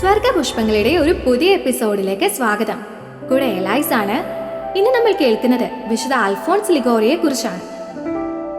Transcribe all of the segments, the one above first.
സ്വർഗപുഷ്പങ്ങളുടെ ഒരു പുതിയ എപ്പിസോഡിലേക്ക് സ്വാഗതം. കൂടെ എലൈസ് ആണ്. ഇന്ന് നമ്മൾ കേൾക്കുന്നത് വിശുദ്ധ അൽഫോൺസ് ലിഗോറിയെ കുറിച്ചാണ്.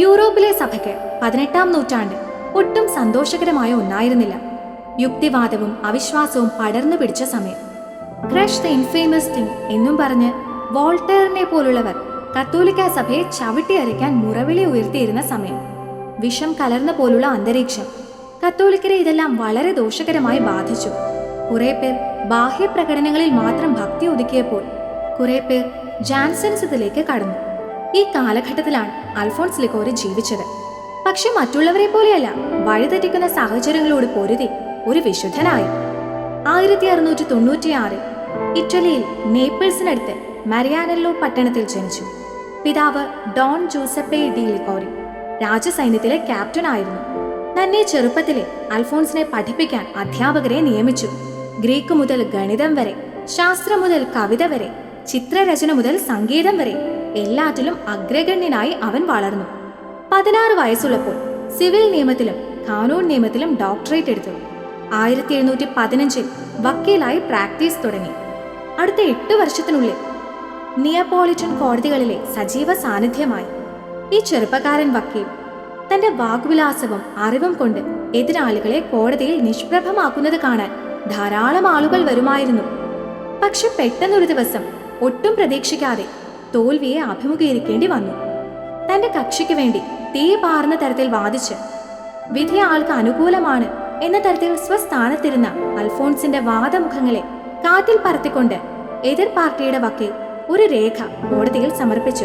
യൂറോപ്പിലെ സഭയ്ക്ക് പതിനെട്ടാം നൂറ്റാണ്ട് ഒട്ടും സന്തോഷകരമായ ഒന്നായിരുന്നില്ല. യുക്തിവാദവും അവിശ്വാസവും പടർന്നു പിടിച്ച സമയം. ക്രഷ് ദ ഇൻഫേമസ് തിങ് എന്നും പറഞ്ഞ് വോൾട്ടേറിനെ പോലുള്ളവർ കത്തോലിക്ക സഭയെ ചവിട്ടിയരയ്ക്കാൻ മുറവിളി ഉയർത്തിയിരുന്ന സമയം. വിഷം കലർന്ന പോലുള്ള അന്തരീക്ഷം കത്തോലിക്കരെ ഇതെല്ലാം വളരെ ദോഷകരമായി ബാധിച്ചു. കുറെ പേർ ബാഹ്യ പ്രകടനങ്ങളിൽ മാത്രം ഭക്തി ഒതുക്കിയപ്പോൾ കുറെ പേർ ജാൻസൻസത്തിലേക്ക് കടന്നു. ഈ കാലഘട്ടത്തിലാണ് അൽഫോൺസ് ലിഗോറി ജീവിച്ചത്. പക്ഷെ മറ്റുള്ളവരെ പോലെയല്ല വഴിതെറ്റിക്കുന്ന സാഹചര്യങ്ങളോട് പൊരുതി ഒരു വിശുദ്ധനായി. ആയിരത്തി അറുന്നൂറ്റി തൊണ്ണൂറ്റിയാറിൽ ഇറ്റലിയിൽ നേപ്പിൾസിനടുത്ത് മരിയാനല്ലോ പട്ടണത്തിൽ ജനിച്ചു. പിതാവ് ഡോൺ ജോസപ്പെ ഡി ലിക്കോറി രാജസൈന്യത്തിലെ ക്യാപ്റ്റൻ ആയിരുന്നു തന്നെ ചെറുപ്പത്തിലെ അൽഫോൺസിനെ പഠിപ്പിക്കാൻ അധ്യാപകരെ നിയമിച്ചു. ഗ്രീക്ക് മുതൽ ഗണിതം വരെ ശാസ്ത്രം മുതൽ കവിത വരെ ചിത്രരചന മുതൽ സംഗീതം വരെ എല്ലാറ്റിലും അഗ്രഗണ്യനായി അവൻ വളർന്നു. പതിനാറ് വയസ്സുള്ളപ്പോൾ സിവിൽ നിയമത്തിലും കാനൂൺ നിയമത്തിലും ഡോക്ടറേറ്റ് എടുത്തു. ആയിരത്തി എഴുന്നൂറ്റി പതിനഞ്ചിൽ വക്കീലായി പ്രാക്ടീസ് തുടങ്ങി. അടുത്ത എട്ട് വർഷത്തിനുള്ളിൽ നിയപോളിറ്റൻ കോടതികളിലെ സജീവ സാന്നിധ്യമായി. ഈ ചെറുപ്പക്കാരൻ വക്കീൽ തന്റെ വാഗ്വിലാസവും അറിവും കൊണ്ട് എതിരാളികളെ കോടതിയിൽ നിഷ്പ്രഭമാക്കുന്നത് കാണാൻ ധാരാളം ആളുകൾ വരുമായിരുന്നു. പക്ഷെ പെട്ടെന്നൊരു ദിവസം ഒട്ടും പ്രതീക്ഷിക്കാതെ തോൽവിയെ അഭിമുഖീകരിക്കേണ്ടി വന്നു. തന്റെ കക്ഷിക്ക് വേണ്ടി തീ പാർന്ന തരത്തിൽ വാദിച്ച് വിധി ആൾക്ക് അനുകൂലമാണ് എന്ന തരത്തിൽ സ്വസ്ഥാനത്തിരുന്ന അൽഫോൺസിന്റെ വാദമുഖങ്ങളെ കാറ്റിൽ പറത്തിക്കൊണ്ട് എതിർ പാർട്ടിയുടെ വക്കീൽ ഒരു രേഖ കോടതിയിൽ സമർപ്പിച്ചു.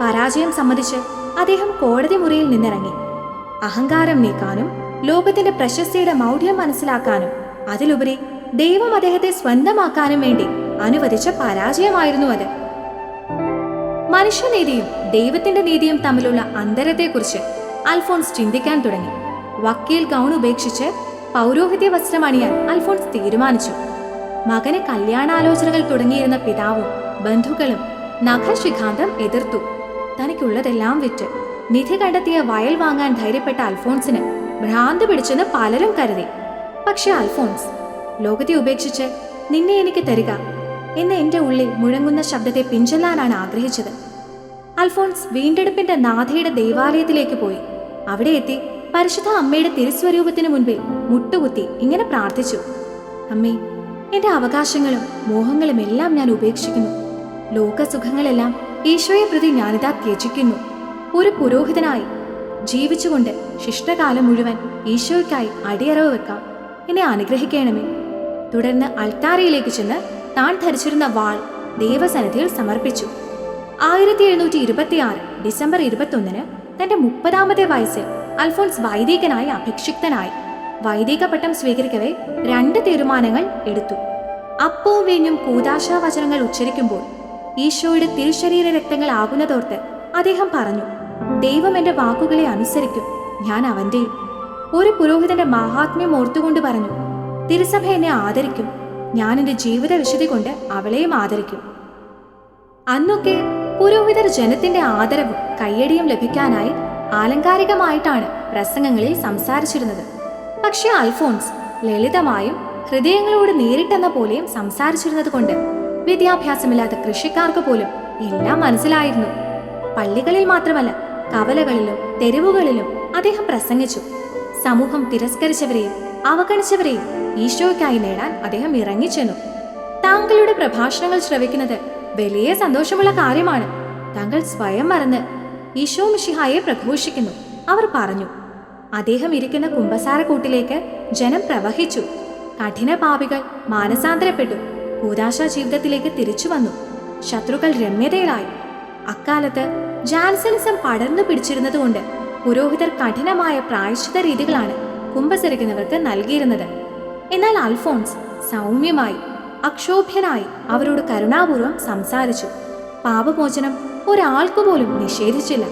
പരാജയം സമ്മതിച്ച് അദ്ദേഹം കോടതി മുറിയിൽ നിന്നിറങ്ങി. അഹങ്കാരം നീക്കാനും ലോകത്തിന്റെ പ്രശസ്തിയുടെ മൗഢ്യം മനസ്സിലാക്കാനും അതിലുപരി ദൈവം അദ്ദേഹത്തെ സ്വന്തമാക്കാനും വേണ്ടി അനുവദിച്ച പരാജയമായിരുന്നു അത്. മനുഷ്യനീതിയും ദൈവത്തിന്റെ നീതിയും തമ്മിലുള്ള അന്തരത്തെക്കുറിച്ച് അൽഫോൺസ് ചിന്തിക്കാൻ തുടങ്ങി. വക്കീൽ ഗൗൺ ഉപേക്ഷിച്ച് പൗരോഹിത്യ വസ്ത്രം അണിയാൻ അൽഫോൺസ് തീരുമാനിച്ചു. മകന് കല്യാണാലോചനകൾ തുടങ്ങിയിരുന്ന പിതാവും ബന്ധുക്കളും നഖശിഖാന്തം എതിർത്തു. തനിക്കുള്ളതെല്ലാം വിറ്റ് നിധി കണ്ടെത്തിയ വയൽ വാങ്ങാൻ ധൈര്യപ്പെട്ട അൽഫോൺസിന് ഭ്രാന്ത് പിടിച്ചെന്ന് പലരും കരുതി. പക്ഷെ അൽഫോൺസ് ലോകത്തെ ഉപേക്ഷിച്ച് നിന്നെ എനിക്ക് തരിക എന്ന് എന്റെ ഉള്ളിൽ മുഴങ്ങുന്ന ശബ്ദത്തെ പിഞ്ചൊല്ലാനാണ് ആഗ്രഹിച്ചത്. അൽഫോൺസ് വീണ്ടെടുപ്പിന്റെ നാഥയുടെ ദേവാലയത്തിലേക്ക് പോയി. അവിടെ എത്തി പരിശുദ്ധ അമ്മയുടെ തിരുസ്വരൂപത്തിന് മുൻപിൽ മുട്ടുകുത്തി ഇങ്ങനെ പ്രാർത്ഥിച്ചു. അമ്മേ എന്റെ അവകാശങ്ങളും മോഹങ്ങളും എല്ലാം ഞാൻ ഉപേക്ഷിക്കുന്നു. ലോകസുഖങ്ങളെല്ലാം ഈശോയെ പ്രതി ഞാനിതാ ത്യജിക്കുന്നു. ഒരു പുരോഹിതനായി ജീവിച്ചുകൊണ്ട് ശിഷ്ടകാലം മുഴുവൻ ഈശോയ്ക്കായി അടിയറവ് വെക്കാം. എന്നെ അനുഗ്രഹിക്കണമേ. തുടർന്ന് അൾത്താരയിലേക്ക് ചെന്ന് താൻ ധരിച്ചിരുന്ന വാൾ ദേവസന്നിധിയിൽ സമർപ്പിച്ചു. ആയിരത്തി എഴുന്നൂറ്റി ഇരുപത്തി ആറ് ഡിസംബർ ഇരുപത്തൊന്നിന് തന്റെ മുപ്പതാമത്തെ വയസ്സിൽ അൽഫോൺസ് വൈദികനായി അഭിക്ഷിക്തനായി വൈദിക പട്ടം സ്വീകരിക്കവേ രണ്ട് തീരുമാനങ്ങൾ എടുത്തു. അപ്പവും വീഞ്ഞും കൂതാശാ വചനങ്ങൾ ഉച്ചരിക്കുമ്പോൾ ഈശോയുടെ തിരുശരീര രക്തങ്ങൾ ആകുന്നതോർത്ത് അദ്ദേഹം പറഞ്ഞു ദൈവം എന്റെ വാക്കുകളെ അനുസരിക്കും ഞാൻ അവന്റെയും. ഒരു പുരോഹിതന്റെ മഹാത്മ്യം ഓർത്തുകൊണ്ട് പറഞ്ഞു തിരുസഭ എന്നെ ആദരിക്കും. ഞാൻ എന്റെ ജീവിത വിശുദ്ധി കൊണ്ട് അവളെയും ആദരിക്കും. അന്നൊക്കെ പുരോഹിതർ ജനത്തിന്റെ ആദരവും കയ്യടിയും ലഭിക്കാനായി ആലങ്കാരികമായിട്ടാണ് പ്രസംഗങ്ങളിൽ സംസാരിച്ചിരുന്നത്. പക്ഷേ അൽഫോൺസ് ലളിതമായും ഹൃദയങ്ങളോട് നേരിട്ടെന്ന പോലെയും സംസാരിച്ചിരുന്നത് കൊണ്ട് വിദ്യാഭ്യാസമില്ലാത്ത കൃഷിക്കാർക്ക് പോലും എല്ലാം മനസ്സിലായിരുന്നു. പള്ളികളിൽ മാത്രമല്ല കവലകളിലും തെരുവുകളിലും അദ്ദേഹം പ്രസംഗിച്ചു. സമൂഹം തിരസ്കരിച്ചവരെയും അവഗണിച്ചവരെയും ഈശോയ്ക്കായി നേടാൻ അദ്ദേഹം ഇറങ്ങിച്ചെന്നു. താങ്കളുടെ പ്രഭാഷണങ്ങൾ ശ്രവിക്കുന്നത് വലിയ സന്തോഷമുള്ള കാര്യമാണ്. താങ്കൾ സ്വയം മറന്ന് ഈശോ മിഷിഹായെ പ്രഘോഷിക്കുന്നു. അവർ പറഞ്ഞു അദ്ദേഹം ഇരിക്കുന്ന കുമ്പസാരക്കൂട്ടിലേക്ക് ജനം പ്രവഹിച്ചു. കഠിന പാപികൾ മാനസാന്തരപ്പെട്ടു. കൂതാശ ജീവിതത്തിലേക്ക് തിരിച്ചു വന്നു. ശത്രുക്കൾ രമ്യതയിലായി. അക്കാലത്ത് ജാൻസനിസം പടർന്നു പിടിച്ചിരുന്നതുകൊണ്ട് പുരോഹിതർ കഠിനമായ പ്രായശ്ചിത രീതികളാണ് കുമ്പസരിക്കുന്നവർക്ക് നൽകിയിരുന്നത്. എന്നാൽ അൽഫോൺസ് സൗമ്യമായി അക്ഷോഭ്യനായി അവരോട് കരുണാപൂർവം സംസാരിച്ചു. പാപമോചനം ഒരാൾക്കുപോലും നിഷേധിച്ചില്ല.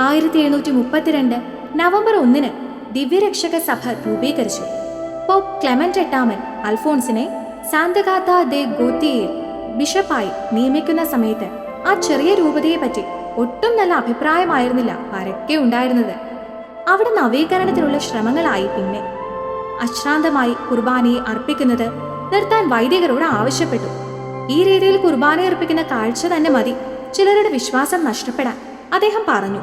ആയിരത്തി എഴുന്നൂറ്റി മുപ്പത്തിരണ്ട് നവംബർ ഒന്നിന് ദിവ്യരക്ഷക സഭ രൂപീകരിച്ചു. പോപ്പ് ക്ലെമന്റ് എട്ടാമൻ അൽഫോൺസിനെ സാന്തകാത്ത ദേ ഗോത്തിയെ ബിഷപ്പായി നിയമിക്കുന്ന സമയത്ത് ആ ചെറിയ രൂപതയെ പറ്റി ഒട്ടും നല്ല അഭിപ്രായമായിരുന്നില്ല പരക്കെ ഉണ്ടായിരുന്നത്. അവിടെ നവീകരണത്തിനുള്ള ശ്രമങ്ങളായി പിന്നെ. അശ്രാന്തമായി കുർബാനയെ അർപ്പിക്കുന്നത് നിർത്താൻ വൈദികരോട് ആവശ്യപ്പെട്ടു. ഈ രീതിയിൽ കുർബാന അർപ്പിക്കുന്ന കാഴ്ച തന്നെ മതി. ചിലരുടെ വിശ്വാസം നഷ്ടപ്പെടാൻ അദ്ദേഹം പറഞ്ഞു.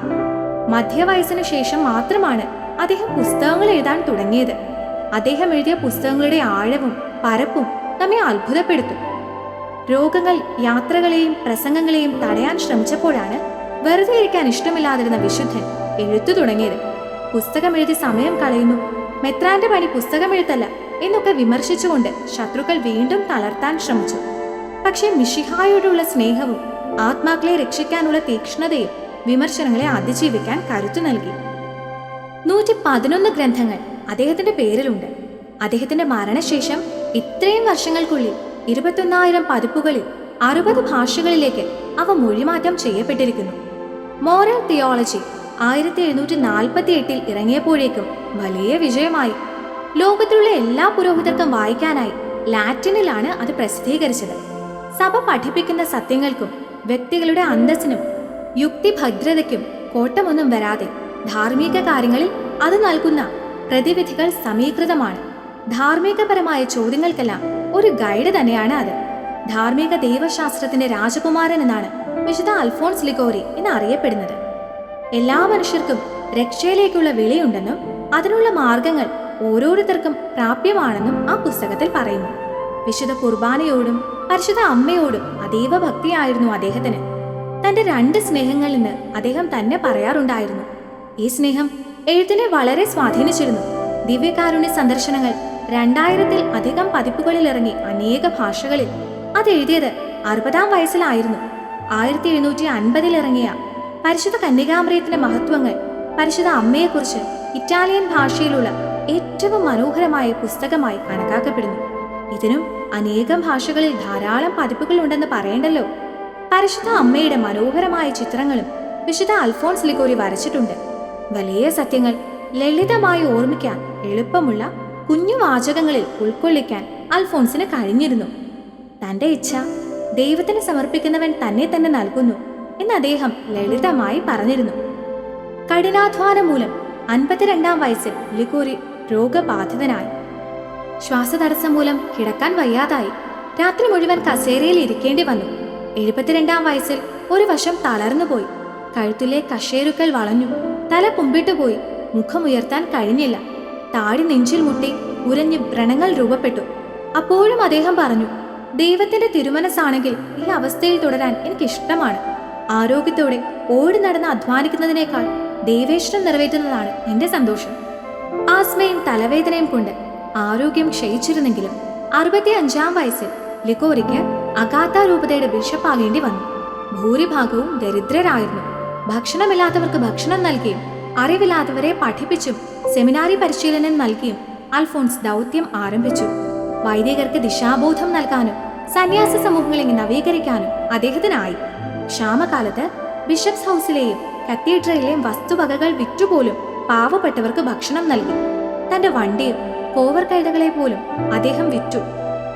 മധ്യവയസ്സിന് ശേഷം മാത്രമാണ് അദ്ദേഹം പുസ്തകങ്ങൾ എഴുതാൻ തുടങ്ങിയത്. അദ്ദേഹം എഴുതിയ പുസ്തകങ്ങളുടെ ആഴവും പരപ്പും നമ്മെ അത്ഭുതപ്പെടുത്തും. രോഗങ്ങൾ യാത്രകളെയും പ്രസംഗങ്ങളെയും തടയാൻ ശ്രമിച്ചപ്പോഴാണ് വെറുതെ ഇരിക്കാൻ ഇഷ്ടമില്ലാതിരുന്ന വിശുദ്ധൻ എഴുത്തു തുടങ്ങിയത്. പുസ്തകം എഴുതി സമയം കളയുന്നു. മെത്രാന്റെ പണി പുസ്തകം എഴുത്തല്ല എന്നൊക്കെ വിമർശിച്ചുകൊണ്ട് ശത്രുക്കൾ വീണ്ടും തളർത്താൻ ശ്രമിച്ചു. പക്ഷേ മിഷിഹായോടുള്ള സ്നേഹവും ആത്മാക്കളെ രക്ഷിക്കാനുള്ള തീക്ഷ്ണതയും വിമർശനങ്ങളെ അതിജീവിക്കാൻ കരുത്തു നൽകി. നൂറ്റി പതിനൊന്ന് ഗ്രന്ഥങ്ങൾ അദ്ദേഹത്തിന്റെ പേരിലുണ്ട്. അദ്ദേഹത്തിന്റെ മരണശേഷം ഇത്രയും വർഷങ്ങൾക്കുള്ളിൽ ഇരുപത്തൊന്നായിരം പതിപ്പുകളിൽ അറുപത് ഭാഷകളിലേക്ക് അവ മൊഴിമാറ്റം ചെയ്യപ്പെട്ടിരിക്കുന്നു. മോറൽ തിയോളജി ആയിരത്തി എഴുന്നൂറ്റി നാൽപ്പത്തി എട്ടിൽ ഇറങ്ങിയപ്പോഴേക്കും വലിയ വിജയമായി. ലോകത്തിലുള്ള എല്ലാ പുരോഹിതർക്കും വായിക്കാനായി ലാറ്റിനിലാണ് അത് പ്രസിദ്ധീകരിച്ചത്. സഭ പഠിപ്പിക്കുന്ന സത്യങ്ങൾക്കും വ്യക്തികളുടെ അന്തസ്സിനും യുക്തിഭദ്രതയ്ക്കും കോട്ടമൊന്നും വരാതെ ധാർമ്മിക കാര്യങ്ങളിൽ അത് നൽകുന്ന പ്രതിവിധികൾ സമീകൃതമാണ്. ധാർമ്മികപരമായ ചോദ്യങ്ങൾക്കെല്ലാം ഒരു ഗൈഡ് തന്നെയാണ് അത്. ധാർമ്മിക ദൈവശാസ്ത്രത്തിന്റെ രാജകുമാരൻ എന്നാണ് വിശുദ്ധ അൽഫോൺസ് ലിഗോറി എന്ന് അറിയപ്പെടുന്നത് എല്ലാ മനുഷ്യർക്കും രക്ഷയിലേക്കുള്ള വിളിയുണ്ടെന്നും അതിനുള്ള മാർഗങ്ങൾ ഓരോരുത്തർക്കും പ്രാപ്യമാണെന്നും ആ പുസ്തകത്തിൽ പറയുന്നു. വിശുദ്ധ കുർബാനയോടും പരിശുദ്ധ അമ്മയോടും അതീവ ഭക്തിയായിരുന്നു അദ്ദേഹത്തിന്. തന്റെ രണ്ട് സ്നേഹങ്ങളിൽ നിന്ന് അദ്ദേഹം തന്നെ പറയാറുണ്ടായിരുന്നു. ഈ സ്നേഹം എഴുത്തിനെ വളരെ സ്വാധീനിച്ചിരുന്നു. ദിവ്യകാരുണ്യ സന്ദർശനങ്ങൾ രണ്ടായിരത്തിൽ അധികം പതിപ്പുകളിൽ ഇറങ്ങി അനേക ഭാഷകളിൽ അത് എഴുതിയത് അറുപതാം വയസ്സിലായിരുന്നു. ആയിരത്തി എഴുന്നൂറ്റി അൻപതിൽ ഇറങ്ങിയ പരിശുദ്ധ കന്യകാമ്രയത്തിന്റെ മഹത്വങ്ങൾ പരിശുദ്ധ അമ്മയെക്കുറിച്ച് ഇറ്റാലിയൻ ഭാഷയിലുള്ള ഏറ്റവും മനോഹരമായ പുസ്തകമായി കണക്കാക്കപ്പെടുന്നു. ഇതിനും അനേകം ഭാഷകളിൽ ധാരാളം പതിപ്പുകൾ ഉണ്ടെന്ന് പറയേണ്ടല്ലോ. പരിശുദ്ധ അമ്മയുടെ മനോഹരമായ ചിത്രങ്ങളും വിശുദ്ധ അൽഫോൺസ് ലിഗോരി വരച്ചിട്ടുണ്ട്. വലിയ സത്യങ്ങൾ ലളിതമായി ഓർമ്മിക്കാൻ എളുപ്പമുള്ള കുഞ്ഞു വാചകങ്ങളിൽ ഉൾക്കൊള്ളിക്കാൻ അൽഫോൺസിന് കഴിഞ്ഞിരുന്നു. തന്റെ ഇച്ഛ ദൈവത്തിന് സമർപ്പിക്കുന്നവൻ തന്നെ തന്നെ നൽകുന്നു എന്ന് അദ്ദേഹം ലളിതമായി പറഞ്ഞിരുന്നു. കഠിനാധ്വാനം മൂലം അൻപത്തിരണ്ടാം വയസ്സിൽ ലിഗോറി രോഗബാധിതനായി. ശ്വാസതടസ്സം മൂലം കിടക്കാൻ വയ്യാതായി. രാത്രി മുഴുവൻ കസേരയിൽ ഇരിക്കേണ്ടി വന്നു. എഴുപത്തിരണ്ടാം വയസ്സിൽ ഒരു വശം തളർന്നുപോയി കഴുത്തിലെ കഷേരുക്കൾ വളഞ്ഞു. തല കുമ്പിട്ടുപോയി മുഖമുയർത്താൻ കഴിഞ്ഞില്ല. താടി നെഞ്ചിൽ മുട്ടി ഉരഞ്ഞ് വ്രണങ്ങൾ രൂപപ്പെട്ടു. അപ്പോഴും അദ്ദേഹം പറഞ്ഞു ദൈവത്തിന്റെ തിരുമനസ്സാണെങ്കിൽ ഈ അവസ്ഥയിൽ തുടരാൻ എനിക്ക് ഇഷ്ടമാണ് ആരോഗ്യത്തോടെ ഓടി നടന്ന് അധ്വാനിക്കുന്നതിനേക്കാൾ ദൈവേഷ്ടം നിറവേറ്റുന്നതാണ് എന്റെ സന്തോഷം. ആസ്മയും തലവേദനയും കൊണ്ട് ആരോഗ്യം ക്ഷയിച്ചിരുന്നെങ്കിലും അറുപത്തി അഞ്ചാം വയസ്സിൽ ലിക്കോറിക്ക് അഗാത്ത രൂപതയുടെ ബിഷപ്പാകേണ്ടി വന്നു. ഭൂരിഭാഗവും ദരിദ്രരായിരുന്നു. ഭക്ഷണമില്ലാത്തവർക്ക് ഭക്ഷണം നൽകിയും അറിവില്ലാത്തവരെ പഠിപ്പിച്ചും സെമിനാരി പരിശീലനം നൽകിയും അൽഫോൺസ് ദൗത്യം ആരംഭിച്ചു. വൈദികർക്ക് ദിശാബോധം നൽകാനും സന്യാസ സമൂഹങ്ങളെ നവീകരിക്കാനും അദ്ദേഹത്തിനായി. ക്ഷാമകാലത്ത് ബിഷപ്സ് ഹൗസിലെയും കത്തീഡ്രലിലെയും വസ്തുവകകൾ വിറ്റുപോലും പാവപ്പെട്ടവർക്ക് ഭക്ഷണം നൽകി. തന്റെ വണ്ടിയും കോവർ കൈതകളെ പോലും അദ്ദേഹം വിറ്റു.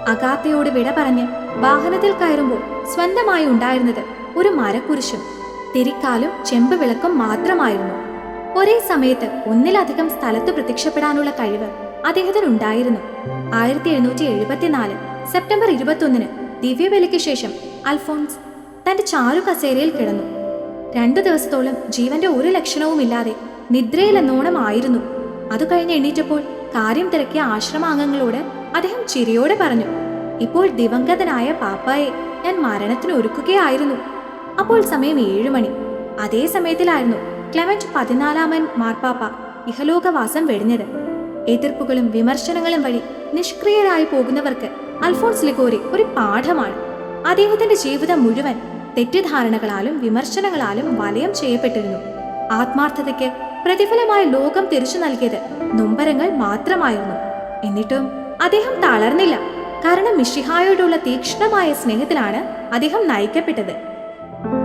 അഗാത്തയോട് വിട പറഞ്ഞ് വാഹനത്തിൽ കയറുമ്പോൾ സ്വന്തമായി ഉണ്ടായിരുന്നത് ഒരു മരക്കുരിശും തിരിക്കാലും ചെമ്പ് വിളക്കും മാത്രമായിരുന്നു. ഒരേ സമയത്ത് ഒന്നിലധികം സ്ഥലത്ത് പ്രത്യക്ഷപ്പെടാനുള്ള കഴിവ് അദ്ദേഹത്തിനുണ്ടായിരുന്നു. ആയിരത്തി എഴുന്നൂറ്റി എഴുപത്തിനാല് സെപ്റ്റംബർ ഇരുപത്തൊന്നിന് ദിവ്യബലിക്ക് ശേഷം അൽഫോൺസ് തന്റെ ചാരു കസേരയിൽ കിടന്നു. രണ്ടു ദിവസത്തോളം ജീവന്റെ ഒരു ലക്ഷണവുമില്ലാതെ നിദ്രയിലെന്നോണം ആയിരുന്നു. അത് കഴിഞ്ഞ് എണീറ്റപ്പോൾ കാര്യം തിരക്കിയ ആശ്രമാംഗങ്ങളോട് അദ്ദേഹം ചിരിയോടെ പറഞ്ഞു ഇപ്പോൾ ദിവംഗതനായ പാപ്പായെ ഞാൻ മരണത്തിന് ഒരുക്കുകയായിരുന്നു. അപ്പോൾ സമയം ഏഴു മണി. അതേ സമയത്തിലായിരുന്നു ക്ലെമന്റ് പതിനാലാമൻ മാർപ്പാപ്പ ഇഹലോകവാസം വെടിഞ്ഞത്. എതിർപ്പുകളും വിമർശനങ്ങളും വഴി നിഷ്ക്രിയരായി പോകുന്നവർക്ക് അൽഫോൺസ് ലിഗോരി ഒരു പാഠമാണ്. അദ്ദേഹത്തിന്റെ ജീവിതം മുഴുവൻ തെറ്റിദ്ധാരണകളാലും വിമർശനങ്ങളാലും വലയം ചെയ്യപ്പെട്ടിരുന്നു. ആത്മാർത്ഥതയ്ക്ക് പ്രതിഫലമായി ലോകം തിരിച്ചു നൽകിയത് നൊമ്പരങ്ങൾ മാത്രമായിരുന്നു. എന്നിട്ടും അദ്ദേഹം തളർന്നില്ല. കാരണം മിഷിഹായോടുള്ള തീക്ഷ്ണമായ സ്നേഹത്തിലാണ് അദ്ദേഹം നയിക്കപ്പെട്ടത്.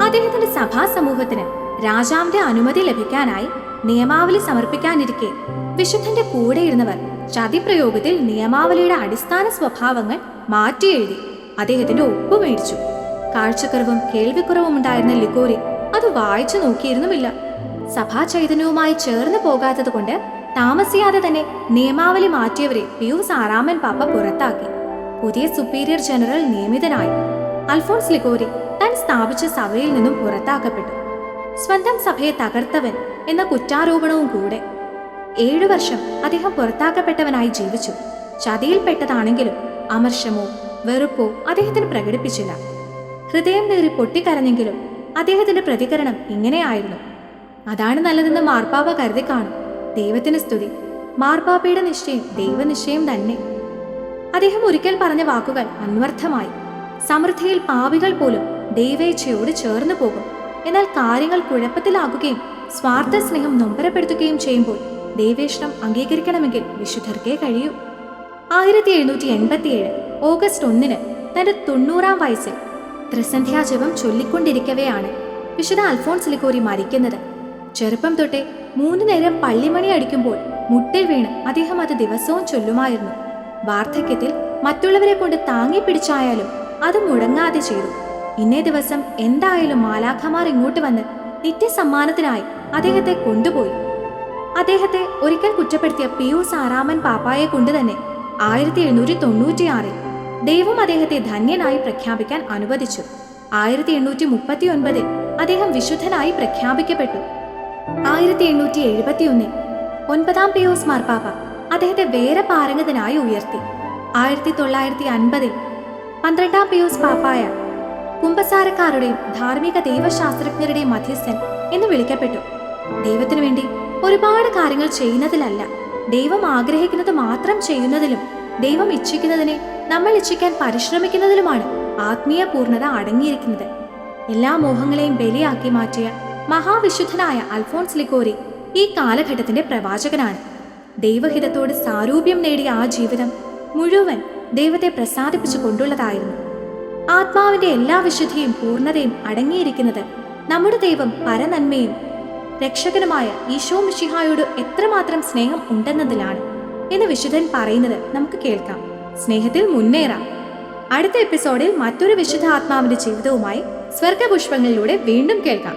അദ്ദേഹത്തിന്റെ സഭാ സമൂഹത്തിന് രാജാവിന്റെ അനുമതി ലഭിക്കാനായി നിയമാവലി സമർപ്പിക്കാനിരിക്കെ. വിശുദ്ധന്റെ കൂടെയിരുന്നവർ ചതിപ്രയോഗത്തിൽ നിയമാവലിയുടെ അടിസ്ഥാന സ്വഭാവങ്ങൾ മാറ്റിയെഴുതി അദ്ദേഹത്തിന്റെ ഒപ്പ് മേടിച്ചു കാഴ്ചക്കുറവും കേൾവിക്കുറവും ഉണ്ടായിരുന്ന ലിഗോരി അത് വായിച്ചു നോക്കിയിരുന്നുമില്ല. സഭാ ചൈതന്യവുമായി ചേർന്ന് പോകാത്തതുകൊണ്ട് താമസിയാതെ തന്നെ നിയമാവലി മാറ്റിയവരെ പിയൂസ് ആറാമൻ പാപ്പ പുറത്താക്കി. പുതിയ സുപ്പീരിയർ ജനറൽ നിയമിതനായി. അൽഫോൺസ് ലിഗോരി താൻ സ്ഥാപിച്ച സഭയിൽ നിന്നും പുറത്താക്കപ്പെട്ടു. സ്വന്തം സഭയെ തകർത്തവൻ എന്ന കുറ്റാരോപണവും കൂടെ. ഏഴു വർഷം അദ്ദേഹം പുറത്താക്കപ്പെട്ടവനായി ജീവിച്ചു. ചതിയിൽപ്പെട്ടതാണെങ്കിലും അമർഷമോ വെറുപ്പോ അദ്ദേഹത്തിന് പ്രകടിപ്പിച്ചില്ല. ഹൃദയം നേറി പൊട്ടിക്കരഞ്ഞെങ്കിലും അദ്ദേഹത്തിന്റെ പ്രതികരണം ഇങ്ങനെയായിരുന്നു. അതാണ് നല്ലതെന്ന് മാർപ്പാപ്പ കരുതി കാണും. ദൈവത്തിന് സ്തുതി. മാർപ്പാപ്പയുടെ നിശ്ചയം ദൈവനിശ്ചയം തന്നെ. അദ്ദേഹം ഒരിക്കൽ പറഞ്ഞ വാക്കുകൾ അന്വർത്ഥമായി. സമൃദ്ധിയിൽ പാവികൾ പോലും ദൈവേച്ഛയോട് ചേർന്നു പോകും. എന്നാൽ കാര്യങ്ങൾ കുഴപ്പത്തിലാകുകയും സ്വാർത്ഥ സ്നേഹം നൊമ്പരപ്പെടുത്തുകയും ചെയ്യുമ്പോൾ ദേവേഷ്ണം അംഗീകരിക്കണമെങ്കിൽ വിശുദ്ധർക്കേ കഴിയൂ. ആയിരത്തി എഴുന്നൂറ്റി എൺപത്തിയേഴ് ഓഗസ്റ്റ് ഒന്നിന് തന്റെ തൊണ്ണൂറാം വയസ്സിൽ ത്രിസന്ധ്യാജപം ചൊല്ലിക്കൊണ്ടിരിക്കവെയാണ് വിശുദ്ധ അൽഫോൺസ് ലിക്കോരി മരിക്കുന്നത്. ചെറുപ്പം തൊട്ടേ മൂന്ന് നേരം പള്ളിമണി അടിക്കുമ്പോൾ മുട്ടിൽ വീണ് അദ്ദേഹം അത് ദിവസവും ചൊല്ലുമായിരുന്നു. വാർദ്ധക്യത്തിൽ മറ്റുള്ളവരെ കൊണ്ട് താങ്ങി പിടിച്ചായാലും അത് മുടങ്ങാതെ ചെയ്തു. ഇന്നേ ദിവസം എന്തായാലും മാലാഖമാർ ഇങ്ങോട്ട് വന്ന് നിത്യസമ്മാനത്തിനായി അദ്ദേഹത്തെ കൊണ്ടുപോയി. അദ്ദേഹത്തെ ഒരിക്കൽ കുറ്റപ്പെടുത്തിയ പിയൂസ് ആറാമൻ പാപ്പായെ കൊണ്ട് തന്നെ ആയിരത്തി എണ്ണൂറ്റി തൊണ്ണൂറ്റിയാറിൽ ദൈവം അദ്ദേഹത്തെ ധന്യനായി പ്രഖ്യാപിക്കാൻ അനുവദിച്ചു. ആയിരത്തി എണ്ണൂറ്റി മുപ്പത്തി ഒൻപതിൽ അദ്ദേഹം വിശുദ്ധനായി പ്രഖ്യാപിക്കപ്പെട്ടു. ആയിരത്തി എണ്ണൂറ്റി എഴുപത്തിയൊന്നിൽ ഒൻപതാം പിയോസ് മാർപ്പാപ്പ അദ്ദേഹത്തെ വേറെ പാരംഗതനായി ഉയർത്തി. ആയിരത്തി തൊള്ളായിരത്തി അൻപതിൽ പന്ത്രണ്ടാം പിയോസ് പാപ്പായ കുമ്പസാരക്കാരുടെയും ധാർമ്മിക ദൈവശാസ്ത്രജ്ഞരുടെയും മധ്യസ്ഥൻ എന്ന് വിളിക്കപ്പെട്ടു. ദൈവത്തിനു വേണ്ടി ഒരുപാട് കാര്യങ്ങൾ ചെയ്യുന്നതിലല്ല ദൈവം ആഗ്രഹിക്കുന്നത് മാത്രം ചെയ്യുന്നതിലും ദൈവം ഇച്ഛിക്കുന്നതിനെ നമ്മൾ ഇച്ഛിക്കാൻ പരിശ്രമിക്കുന്നതിലുമാണ് ആത്മീയ പൂർണത അടങ്ങിയിരിക്കുന്നത്. എല്ലാ മോഹങ്ങളെയും ബലിയാക്കി മാറ്റിയ മഹാവിശുദ്ധനായ അൽഫോൺസ് ലിക്കോരി ഈ കാലഘട്ടത്തിന്റെ പ്രവാചകനാണ്. ദൈവഹിതത്തോട് സാരൂപ്യം നേടിയ ആ ജീവിതം മുഴുവൻ ദൈവത്തെ പ്രസാദിപ്പിച്ചു കൊണ്ടുള്ളതായിരുന്നു ആത്മാവിന്റെ എല്ലാ വിശുദ്ധിയും പൂർണതയും അടങ്ങിയിരിക്കുന്നത് നമ്മുടെ ദൈവം പരനന്മയും രക്ഷകനുമായ ഈശോ മിഷിഹായോട് എത്രമാത്രം സ്നേഹം ഉണ്ടെന്നതിലാണ് എന്ന് വിശുദ്ധൻ പറയുന്നത് നമുക്ക് കേൾക്കാം. സ്നേഹത്തിൽ മുന്നേറാം. അടുത്ത എപ്പിസോഡിൽ മറ്റൊരു വിശുദ്ധ ആത്മാവിന്റെ ജീവിതവുമായി സ്വർഗപുഷ്പങ്ങളിലൂടെ വീണ്ടും കേൾക്കാം.